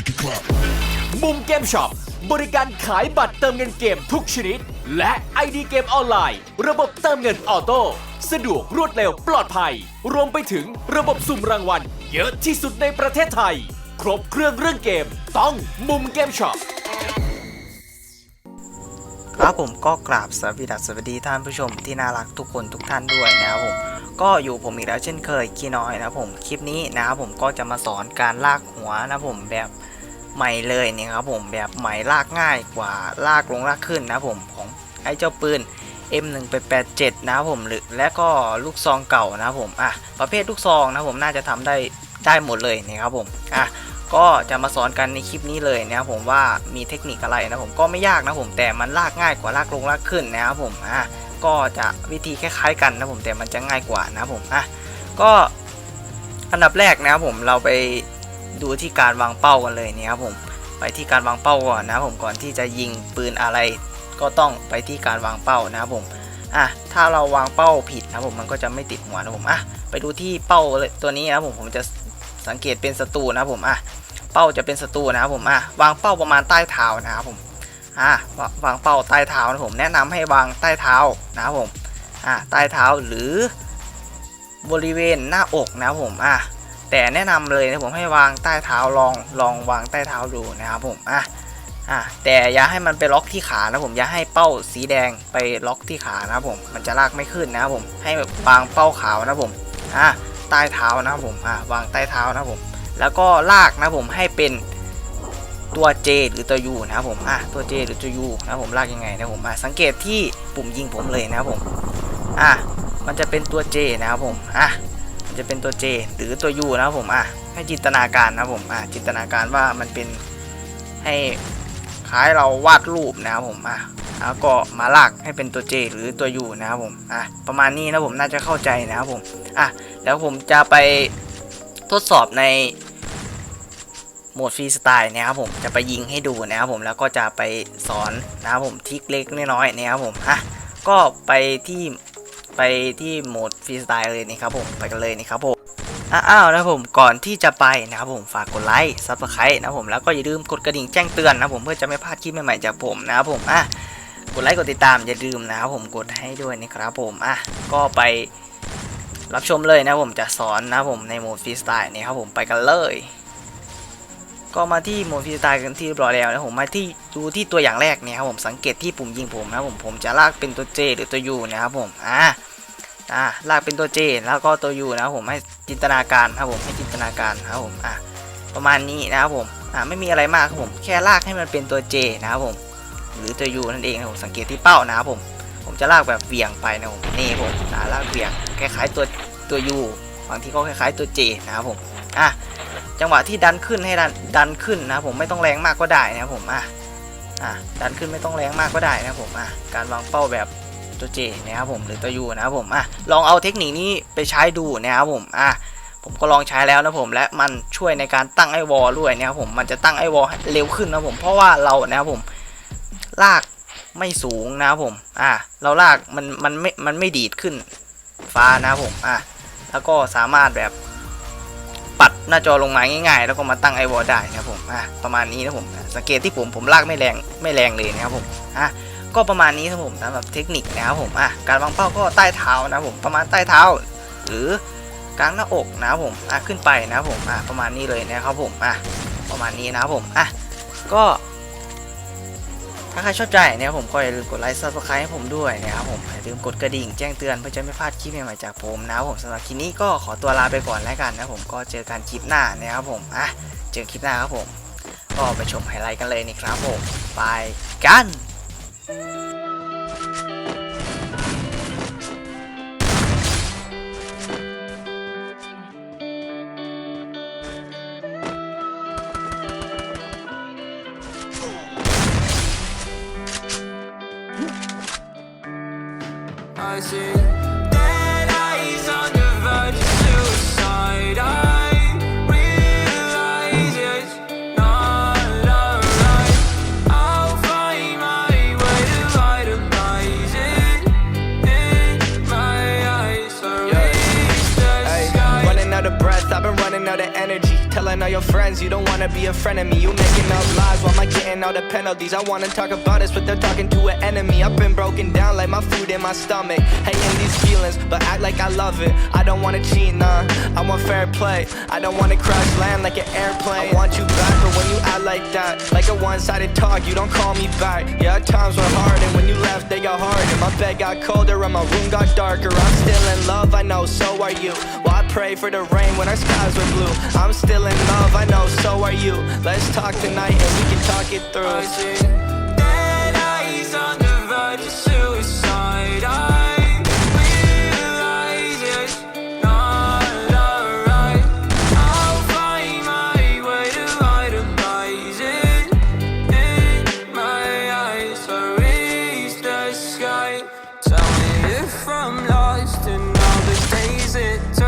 make it clap. มุมเกมช็อปบริการขายบัตรเติมเงินเกมทุกชนิด และ ID เกมออนไลน์ ระบบเติมเงินออโต้สะดวกรวดเร็วปลอดภัย รวมไปถึงระบบสุ่มรางวัล เยอะที่สุดในประเทศไทย ครบเครื่องเรื่องเกม ต้องมุมเกมช็อปครับผมก็กราบสวัสดีสวัสดีท่านผู้ชมที่น่ารักทุกคนทุกท่านด้วยนะครับผมก็อยู่ผมอีกแล้วเช่นเคยคีน้อยนะครับผมคลิปนี้นะครับผมก็จะมาสอนการลากหัวนะครับผมแบบ ใหม่เลยเนี่ยครับผมแบบใหม่ลากง่ายกว่าลากลงลากขึ้นนะผมของไอ้เจ้าปืน M1887 นะครับผมหรือและก็ลูกซองเก่านะครับผมอะประเภทลูกซองนะผมน่าจะทำได้ได้หมดเลยนะครับผมอะก็จะมาสอนกันในคลิปนี้เลยนะครับผมว่ามีเทคนิคอะไรนะผมก็ไม่ยากนะผมแต่มันลากง่ายกว่าลากลงลากขึ้นนะครับผมอะก็จะวิธีคล้ายๆกันนะผมแต่มันจะง่ายกว่านะผมอะก็อันดับแรกนะครับผมเราไป ดูที่การวางเป้ากันเลยเนะครับผมไปที่การวางเป้าก่อนนะผมก่อนที่จะยิงปืนอะไร ก็ต้องไปที่การวางเป้านะครับผมอะถ้าเราวางเป้าผิดนะผมมันก็จะไม่ติดหัวนะผมอะไปดูที่เป้าตัวนี้นะผมผมจะสังเกตเป็นศัตรูนะผมอะเป้าจะเป็นศัตรูนะครับผมอะวางเป้าประมาณใต้เท้านะครับผมอ่าวางเป้าใต้เท้านะผมแนะนำให้วางใต้เท้านะครับผมอ่าใต้เท้าหรือบริเวณหน้าอกนะครับผมอะ แต่แนะนำเลยนะผมให้วางใต้เท้าลองลองวางใต้เท้าดูนะครับผมอะอะแต่อย่าให้มันไปล็อกที่ขานะผมอย่าให้เป้าสีแดงไปล็อกที่ขานะครับผมมันจะลากไม่ขึ้นนะครับผมให้วางเป้าขาวนะผมอะใต้เท้านะครับผมอะวางใต้เท้านะผมแล้วก็ลากนะผมให้เป็นตัว J หรือตัว U นะครับผมอะตัว J หรือตัว U นะผมลากยังไงนะผมอะสังเกตที่ปุ่มยิงผมเลยนะครับผมอะมันจะเป็นตัว J นะครับผมอะ จะเป็นตัว J หรือตัว U นะครับผมอะให้จินตนาการนะครับผมอะจินตนาการว่ามันเป็นให้คล้ายเราวาดรูปนะครับผมอะแล้วก็มาลากให้เป็นตัว J หรือตัว U นะครับผมอะประมาณนี้นะผมน่าจะเข้าใจนะครับผมอะแล้วผมจะไปทดสอบในโหมดฟรีสไตล์นะครับผมจะไปยิงให้ดูนะครับผมแล้วก็จะไปสอนนะครับผมทิกเล็กน้อยๆนะครับผมอะก็ไปที่ ไปที่โหมดฟรีสไตล์เลยนี่ครับผมไปกันเลยนี่ครับผมอ้าวนะผมก่อนที่จะไปนะครับผมฝากกดไลค์ซับสไครต์นะผมแล้วก็อย่าลืมกดกระดิ่งแจ้งเตือนนะผมเพื่อจะไม่พลาดคลิปใหม่ๆจากผมนะครับผมอะกดไลค์กดติดตามอย่าลืมนะครับผมกดให้ด้วยนะครับผมอะก็ไปรับชมเลยนะผมจะสอนนะผมในโหมดฟรีสไตล์นี่ครับผมไปกันเลย ก็มาที่โหมดฟรีสไตล์กันที่เรียบร้อยแล้วนะผมมาที่ดูที่ตัวอย่างแรกเนี่ยครับผมสังเกตที่ปุ่มยิงผมนะผมผมจะลากเป็นตัว J หรือตัว U นะครับผมอ่า อ่าลากเป็นตัว J แล้วก็ตัว U นะครับผมให้จินตนาการครับผมให้จินตนาการครับผมอ่าประมาณนี้นะครับผมอ่าไม่มีอะไรมากครับผมแค่ลากให้มันเป็นตัว J นะครับผมหรือตัว U นั่นเองนะครับผมสังเกตที่เป้านะครับผมผมจะลากแบบเหวี่ยงไปนะผมนี่ผมอ่าลากเหวี่ยงคล้ายๆตัวตัว U บางทีก็คล้ายๆตัว J นะครับผมอะจังหวะที่ดันขึ้นให้ดันดันขึ้นนะผมไม่ต้องแรงมากก็ได้นะผมอะอะดันขึ้นไม่ต้องแรงมากก็ได้นะผมอะการวางเป้าแบบ ตัวเจนะครับผมหรือตัวยูนะครับผมอะลองเอาเทคนิคนี้ไปใช้ดูนะครับผมอะผมก็ลองใช้แล้วนะผมและมันช่วยในการตั้งไอวอลด้วยนะครับผมมันจะตั้งไอวอลเร็วขึ้นนะผมเพราะว่าเรานะครับผมลากไม่สูงนะครับผมอะเราลากมันมันไม่มันไม่ดีดขึ้นฟ้านะครับผมอะแล้วก็สามารถแบบปัดหน้าจอลงมาง่ายๆ แล้วก็มาตั้งไอวอลได้นะครับผมอะประมาณนี้นะผมสังเกตที่ผมผมลากไม่แรงไม่แรงเลยนะครับผมอะ ก็ประมาณนี้ครับผมสำหรับเทคนิคนะครับผมอะการวางเป้าก็ใต้เท้านะผมประมาณใต้เท้า หรือกลางหน้าอกนะผมอะขึ้นไปนะผมอะประมาณนี้เลยนะครับผมอะประมาณนี้นะผมอะก็ถ้าใครชอบใจนะครับผมก็อย่าลืมกดไลค์ซับสไครต์ให้ผมด้วยนะครับผมอย่าลืมกดกระดิ่งแจ้งเตือนเพื่อจะไม่พลาดคลิปใหม่ๆจากผมนะผมสำหรับคลิปนี้ก็ขอตัวลาไปก่อนแล้วกันนะผมก็เจอกันคลิปหน้านะครับผมอะเจอคลิปหน้าครับผม ก็ไปชมไฮไลท์กันเลยนี่ครับผมไปกัน I see telling all your friends you don't wanna be a friend of me. You making up lies while I'm getting all the penalties. I wanna talk about this, but they're talking to an enemy. I've been broken down like my food in my stomach. Hating these feelings, but act like I love it. I don't wanna cheat, nah. I want fair play. I don't wanna crash land like an airplane. I want you back, one-sided talk, you don't call me back. Yeah, times were hard, and when you left, they got harder. My bed got colder, and my room got darker. I'm still in love, I know, so are you. Well, I pray for the rain when our skies were blue. I'm still in love, I know, so are you. Let's talk tonight, and we can talk it I through. see dead eyes on the verge of suicide. I Tell me if I'm lost in all the days it